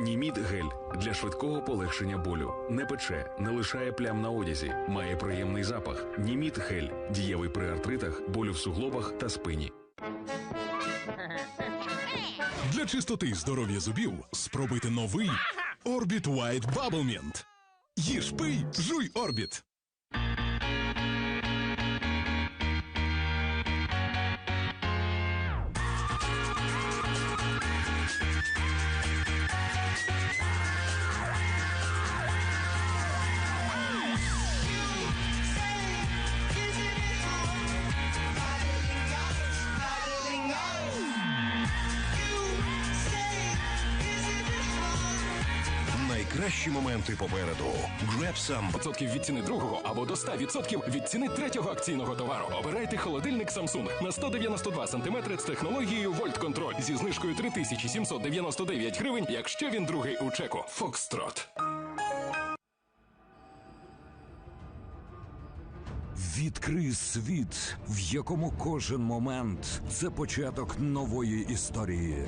Німіт гель для швидкого полегшення болю. Не пече, не лишає плям на одязі, має приємний запах. Німіт гель дієвий при артритах, болю в суглобах та спині. Для чистоти і здоров'я зубів спробуйте новий Orbit White Bubble Mint. Їж пий, жуй Orbit. Найкращі моменти попереду. Grab some. відсотків від ціни другого або до 100% від ціни третього акційного товару. Обирайте холодильник Samsung на 192 см з технологією Volt Control зі знижкою 3799 гривень, якщо він другий у чеку. Фокстрот. Відкрий світ, в якому кожен момент це початок нової історії.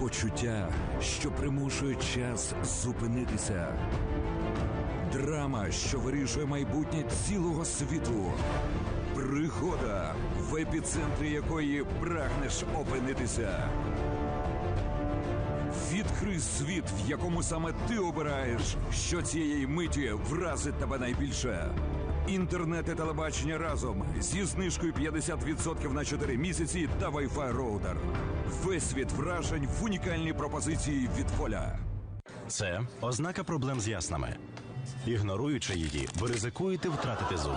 Почуття, що примушує час зупинитися. Драма, що вирішує майбутнє цілого світу. Пригода, в епіцентрі якої прагнеш опинитися. Відкрий світ, в якому саме ти обираєш, що цієї миті вразить тебе найбільше. Інтернет і телебачення разом зі знижкою 50% на 4 місяці та Wi-Fi роутер. Весь світ вражень в унікальній пропозиції від воля. Це ознака проблем з яснами. Ігноруючи її, ви ризикуєте втратити зуб.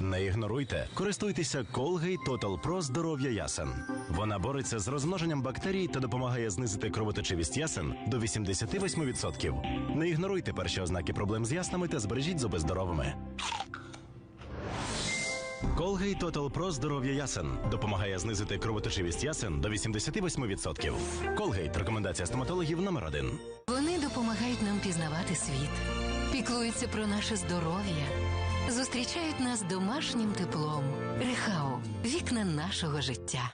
Не ігноруйте, користуйтеся Colgate Total Pro здоров'я ясен. Вона бореться з розмноженням бактерій та допомагає знизити кровоточивість ясен до 88%. Не ігноруйте перші ознаки проблем з яснами та збережіть зуби здоровими. Colgate Total Pro здоров'я ясен допомагає знизити кровоточивість ясен до 88%. Колгейт – рекомендація стоматологів номер один. Вони допомагають нам пізнавати світ, піклуються про наше здоров'я, зустрічають нас домашнім теплом. Рехау вікна нашого життя.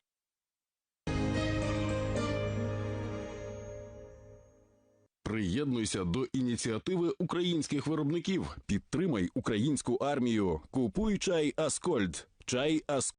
Приєднуйся до ініціативи українських виробників. Підтримай українську армію. Купуй чай Аскольд. Чай Аскольд.